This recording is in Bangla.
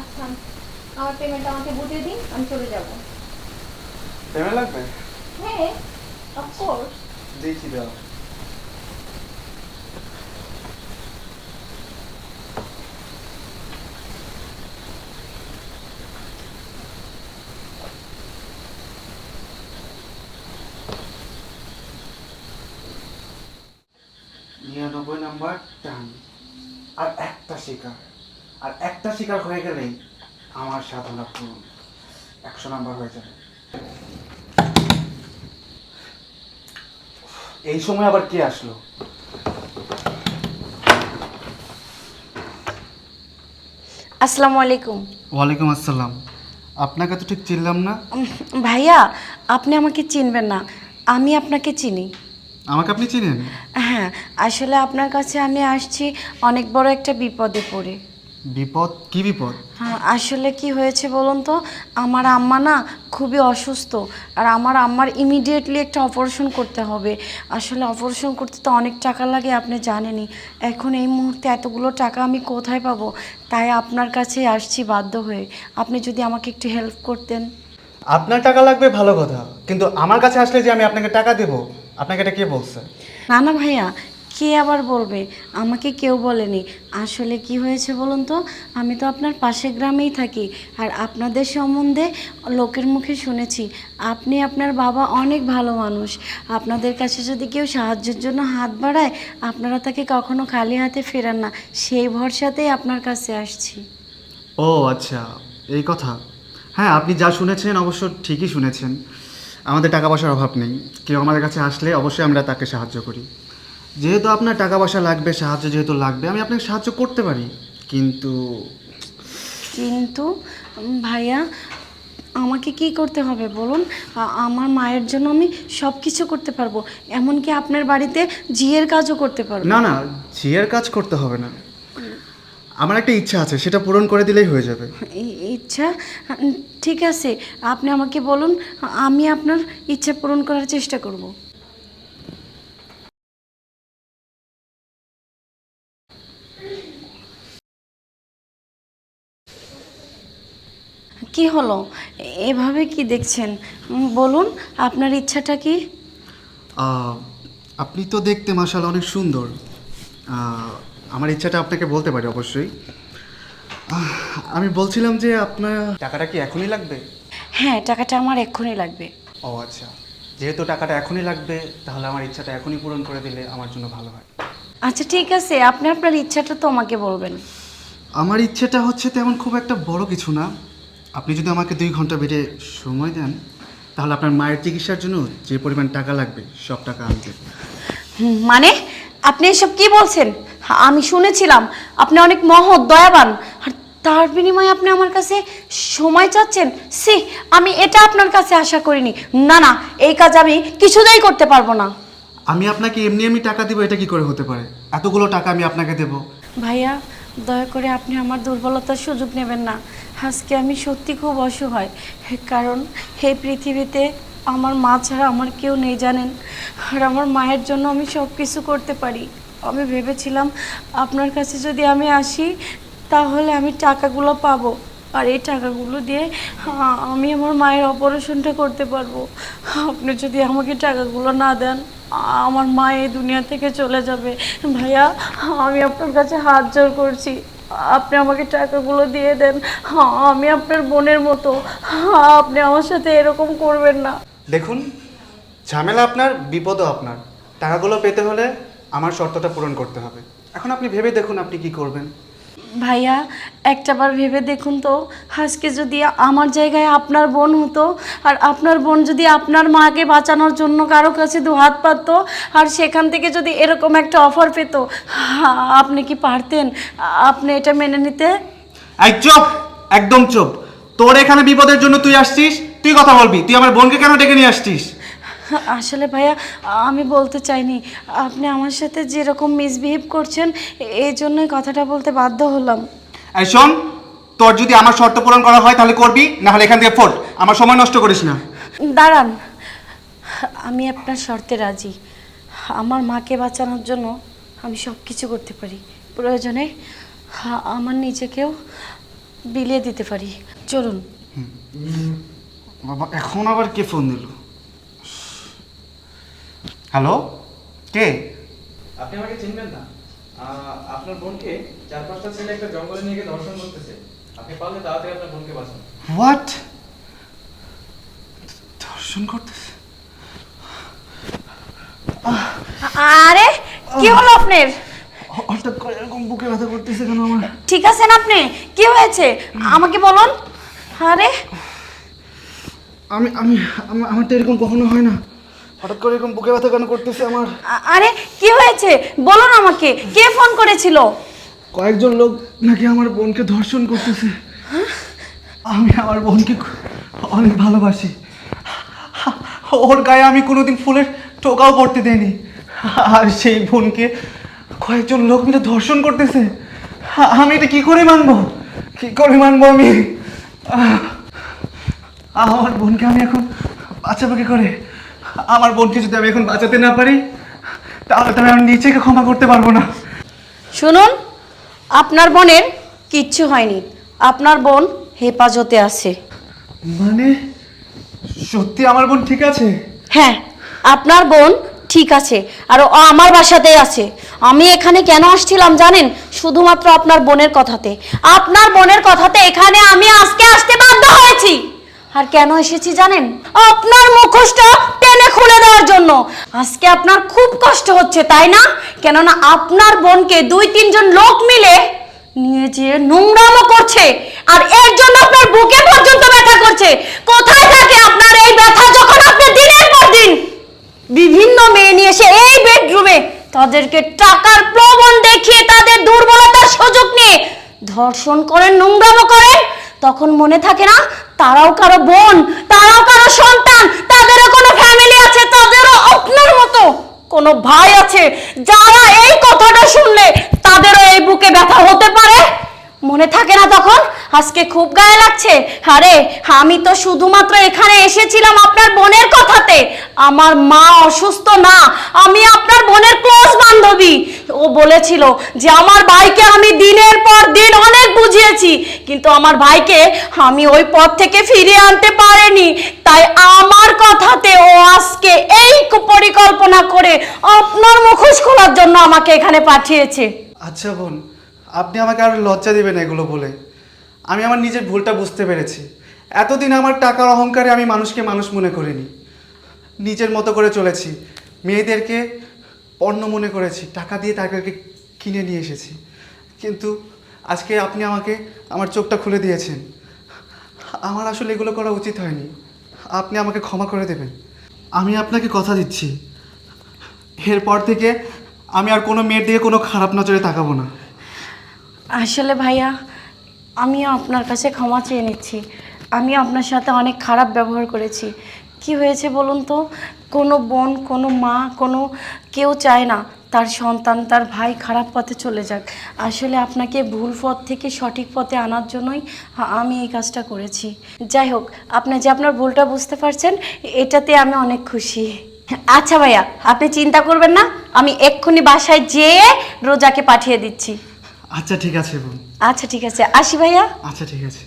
আচ্ছা আমার পেমেন্ট আমাকে বুঝিয়ে দিন আমি চলে যাব পেমেন্ট লাগবে হ্যাঁ অফকোর্স দেখি দাও নিরানব্বই নাম্বার টান। আর একটা শিকার। আর একটা শিকার হয়ে গেলেই আমার সাধনা পূরণ। একশো নাম্বার হয়ে যাবে। এই সময় আবার কে আসলো? আসসালামু আলাইকুম। ওয়ালাইকুম আসসালাম। আপনাকে তো ঠিক চিনলাম না। ভাইয়া আপনি আমাকে চিনবেন না। আমি আপনাকে চিনি। আমাকে আপনি চিনেন? হ্যাঁ আসলে আপনার কাছে আমি আসছি অনেক বড় একটা বিপদে পড়ে। বিপদ? কি বিপদ? হ্যাঁ আসলে কি হয়েছে বলুন তো আমার আম্মা না খুবই অসুস্থ আর আমার আম্মার ইমিডিয়েটলি একটা অপারেশন করতে হবে। আসলে অপারেশন করতে তো অনেক টাকা লাগে আপনি জানেনই। এখন এই মুহূর্তে এতগুলো টাকা আমি কোথায় পাবো? তাই আপনার কাছে আসছি বাধ্য হয়ে। আপনি যদি আমাকে একটু হেল্প করতেন। আপনার টাকা লাগবে ভালো কথা কিন্তু আমার কাছে আসলে যে আমি আপনাকে টাকা দেব আপনাকে এটা কে বলছে? না না ভাইয়া, কে আবার বলবে? আমাকে কেউ বলেনি। আসলে কি হয়েছে বলুন তো? আমি তো আপনার পাশের গ্রামেই থাকি আর আপনাদের সম্বন্ধে লোকের মুখে শুনেছি। আপনি আপনার বাবা অনেক ভালো মানুষ। আপনাদের কাছে যদি কেউ সাহায্যের জন্য হাত বাড়ায়, আপনারা তাকে কখনো খালি হাতে ফেরান না। সেই ভরসাতেই আপনার কাছে আসছি। ও আচ্ছা। এই কথা। হ্যাঁ আপনি যা শুনেছেন অবশ্য ঠিকই শুনেছেন। আমাদের টাকা পয়সার অভাব নেই। কেউ আমাদের কাছে আসলে অবশ্যই আমরা তাকে সাহায্য করি। যেহেতু আপনার টাকা পয়সা লাগবে সাহায্য যেহেতু লাগবে আমি আপনাকে সাহায্য করতে পারি। কিন্তু কিন্তু ভাইয়া আমাকে কি করতে হবে বলুন? আমার মায়ের জন্য আমি সব কিছু করতে পারব। এমনকি আপনার বাড়িতে জিয়ের কাজও করতে পারব। না না জিয়ের কাজ করতে হবে না। আমার একটা ইচ্ছা আছে সেটা পূরণ করে দিলেই হয়ে যাবে। ইচ্ছা? ঠিক আছে আপনি আমাকে বলুন আমি আপনার ইচ্ছা পূরণ করার চেষ্টা করব। কি হলো? এভাবে কি দেখছেন? বলুন আপনার ইচ্ছাটা কি? আহ, আপনি তো দেখতে মাসাল অনেক সুন্দর। আহ, আমার ইচ্ছাটা আপনাকে বলতে পারি অবশ্যই। আমি বলছিলাম যে আপনার টাকাটা কি এখনই লাগবে? হ্যাঁ টাকাটা আমার এক্ষুনি লাগবে। ও আচ্ছা। যেহেতু টাকাটা এখনই লাগবে তাহলে আমার ইচ্ছাটা এখনই পূরণ করে দিলে আমার জন্য ভালো হয়। আচ্ছা ঠিক আছে। আপনি আপনার ইচ্ছাটা তো আমাকে বলবেন। আমার ইচ্ছেটা হচ্ছে তেমন খুব একটা বড় কিছু না। আপনি যদি আমাকে দুই ঘণ্টা বেড়ে সময় দেন তাহলে আপনার মায়ের চিকিৎসার জন্য যে পরিমাণ টাকা লাগবে সব টাকা আমি দেবো। মানে? আপনি এসব কি বলছেন? আমি শুনেছিলাম আপনি অনেক মহৎ দয়াবান আর তার বিনিময়ে আপনি আমার কাছে সময় চাচ্ছেন। সি আমি এটা আপনার কাছে আশা করিনি। না না এই কাজ আমি কিছুতেই করতে পারব না। আমি আপনাকে এমনি এমনি টাকা দেবো এটা কি করে হতে পারে? এতগুলো টাকা আমি আপনাকে দেবো। ভাইয়া দয়া করে আপনি আমার দুর্বলতার সুযোগ নেবেন না। আজকে আমি সত্যি খুব অসহায়। কারণ এই পৃথিবীতে আমার মা ছাড়া আমার কেউ নেই জানেন। আর আমার মায়ের জন্য আমি সব কিছু করতে পারি। আমি ভেবেছিলাম, আপনার কাছে যদি আমি আসি, তাহলে আমি টাকাগুলো পাবো। আর এই টাকাগুলো দিয়ে আমি আমার মায়ের অপারেশনটা করতে পারব। আপনি যদি আমাকে টাকাগুলো না দেন, আমার মা এই দুনিয়া থেকে চলে যাবে। ভাইয়া, আমি আপনার কাছে হাত জোর করছি। আপনি আমাকে টাকাগুলো দিয়ে দেন। আমি আপনার বোনের মতো। আপনি আমার সাথে এরকম করবেন না। দেখুন ঝামেলা আপনার বিপদও আপনার। টাকাগুলো পেতে হলে আমার শর্তটা পূরণ করতে হবে। এখন আপনি ভেবে দেখুন আপনি কি করবেন। ভাইয়া একটাবার ভেবে দেখুন তো আজকে যদি আমার জায়গায় আপনার বোন হতো আর আপনার বোন যদি আপনার মাকে বাঁচানোর জন্য কারও কাছে দু হাত পাতত আর সেখান থেকে যদি এরকম একটা অফার পেত আপনি কি পারতেন? আপনি এটা মেনে নিতে? এই চুপ! একদম চুপ! তোর এখানে বিপদের জন্য তুই আসছিস তুই কথা বলবি তুই আমার বোনকে কেন ডেকে নিয়ে আসছিস? আসলে ভাইয়া আমি বলতে চাইনি। আপনি আমার সাথে যেরকম মিসবিহেভ করছেন এই জন্যই কথাটা বলতে বাধ্য হলাম। এই শোন তোর যদি আমার শর্ত পূরণ করা হয় তাহলে করবি না হলে এখান থেকে ফোট। আমার সময় নষ্ট করিস না। দাঁড়ান। আমি আপনার শর্তে রাজি। আমার মাকে বাঁচানোর জন্য আমি সব কিছু করতে পারি। প্রয়োজনে আমার নিজেকেও বিলিয়ে দিতে পারি। চলুন। বাবা এখন আবার কে ফোন দিল? হ্যালো? কে? আপনি আমাকে চিনবেন না। আহ, আপনার বোনকে চার পাঁচটা ছেলে একটা জঙ্গলে নিয়ে গিয়ে ধর্ষণ করতেছে। আপনি পারলে তাড়াতাড়ি আপনার বোনকে বাঁচান। হোয়াট ধর্ষণ করতেছে? আরে কি হলো আপনার? হঠাৎ করে এরকম বুকে ব্যথা করতেছে কেন আমার? ঠিক আছেন আপনি? কি হয়েছে? আমাকে বলুন। আরে আমি আমি আমার তো এরকম কখনো হয় না। হঠাৎ করে এরকম বুকে ব্যথা কেন করতেছে আমার? আরে কি হয়েছে? বলো না আমাকে। কে ফোন করেছিল? কয়েকজন লোক নাকি আমার বোনকে ধর্ষণ করতেছে। আমি আমার বোনকে অনেক ভালোবাসি। ওর গায়ে আমি কোনোদিন ফুলের টোকাও পড়তে দেইনি। আর সেই বোনকে কয়েকজন লোক মিলে ধর্ষণ করতেছে। আমি এটা কি করে মানবো? কি করে মানবো আমি? আহ, আমার বোনকে আমি এখন বাঁচাবো কি করে? আমার বোনকে যদি আমি এখন বাঁচাতে না পারি তাহলে তো আমি নিজেকে ক্ষমা করতে পারব না। শুনুন আপনার বোনের কিচ্ছু হয়নি। আপনার বোন হেফাজতে আছে। মানে সত্যি আমার বোন ঠিক আছে? হ্যাঁ আপনার বোন ঠিক আছে আর ও আমার বাসাতেই আছে। আমি এখানে কেন আসছিলাম জানেন? শুধুমাত্র আপনার বোনের কথাতে। আপনার বোনের কথাতে এখানে আমি আজকে আসতে বাধ্য হয়েছি। আর কেন এসেছি জানেন? আপনার মুখোশটা টেনে খুলে দেওয়ার জন্য। আজকে আপনার খুব কষ্ট হচ্ছে, তাই না? কেননা আপনার বোনকে দুই, তিনজন লোক মিলে নিয়ে যেয়ে নোংরামো করছে। আর এর জন্য আপনার বুকে পর্যন্ত ব্যথা করছে। কোথায় থাকে আপনার এই ব্যথা যখন আপনি দিনের পর দিন বিভিন্ন মেয়ে নিয়ে এসে এই বেডরুমে তাদেরকে টাকার প্রবণ দেখিয়ে তাদের দুর্বলতার সুযোগ নিয়ে ধর্ষণ করেন, নোংরামো করেন, তখন মনে থাকে না তারাও কারও বোন, তারাও কারও সন্তান, তাদেরও কোনো ফ্যামিলি আছে, তাদেরও আপনার মতো কোনো ভাই আছে, যারা এই কথাটা শুনলে তাদেরও এই বুকে ব্যথা হতে পারে? মনে থাকে না তখন? আজকে খুব গায়ে লাগছে। আরে, আমি তো শুধুমাত্র এখানে এসেছিলাম আপনার বোনের কথাতে। আমার মা অসুস্থ না, আমি আপনার বোনের ক্লোজ বলেছিল যে আমার ভাইকে আমি দিনের পর দিন অনেক বুঝিয়েছি, কিন্তু আমার ভাইকে আমি ওই পথ থেকে ফিরিয়ে আনতে পারিনি। তাই আমার কথাতে ও আজকে এই পরিকল্পনা করে আপনার মুখোশ খোলার জন্য আমাকে এখানে পাঠিয়েছে। আচ্ছা বোন, আপনি আমাকে আর লজ্জা দেবেন এগুলো বলে। আমি আমার নিজের ভুলটা বুঝতে পেরেছি। এতদিন আমার টাকার অহংকারে আমি মানুষকে মানুষ মনে করিনি। নিজের মতো করে চলেছি। মেয়েদেরকে পণ্য মনে করেছি, টাকা দিয়ে তাকে কিনে নিয়ে এসেছি। কিন্তু আজকে আপনি আমাকে আমার চোখটা খুলে দিয়েছেন। আমার আসলে এগুলো করা উচিত হয়নি। আপনি আমাকে ক্ষমা করে দেবেন। আমি আপনাকে কথা দিচ্ছি। এরপর থেকে আমি আর কোনো মেয়ের দিকে কোনো খারাপ নজরে তাকাবো না। আসলে ভাইয়া, আমিও আপনার কাছে ক্ষমা চেয়ে নিচ্ছি। আমি আপনার সাথে অনেক খারাপ ব্যবহার করেছি। কি হয়েছে বলুন তো? কোনো বোন কোনো মা কোনো কেউ চায় না তার সন্তান তার ভাই খারাপ পথে চলে যাক। আসলে আপনাকে ভুল পথ থেকে সঠিক পথে আনার জন্যই আমি এই কাজটা করেছি। যাই হোক আপনি যে আপনার ভুলটা বুঝতে পারছেন এটাতে আমি অনেক খুশি। আচ্ছা ভাইয়া আপনি চিন্তা করবেন না আমি এক্ষুনি বাসায় যেয়ে রোজাকে পাঠিয়ে দিচ্ছি। আচ্ছা ঠিক আছে আচ্ছা ঠিক আছে। আসি ভাইয়া। আচ্ছা ঠিক আছে।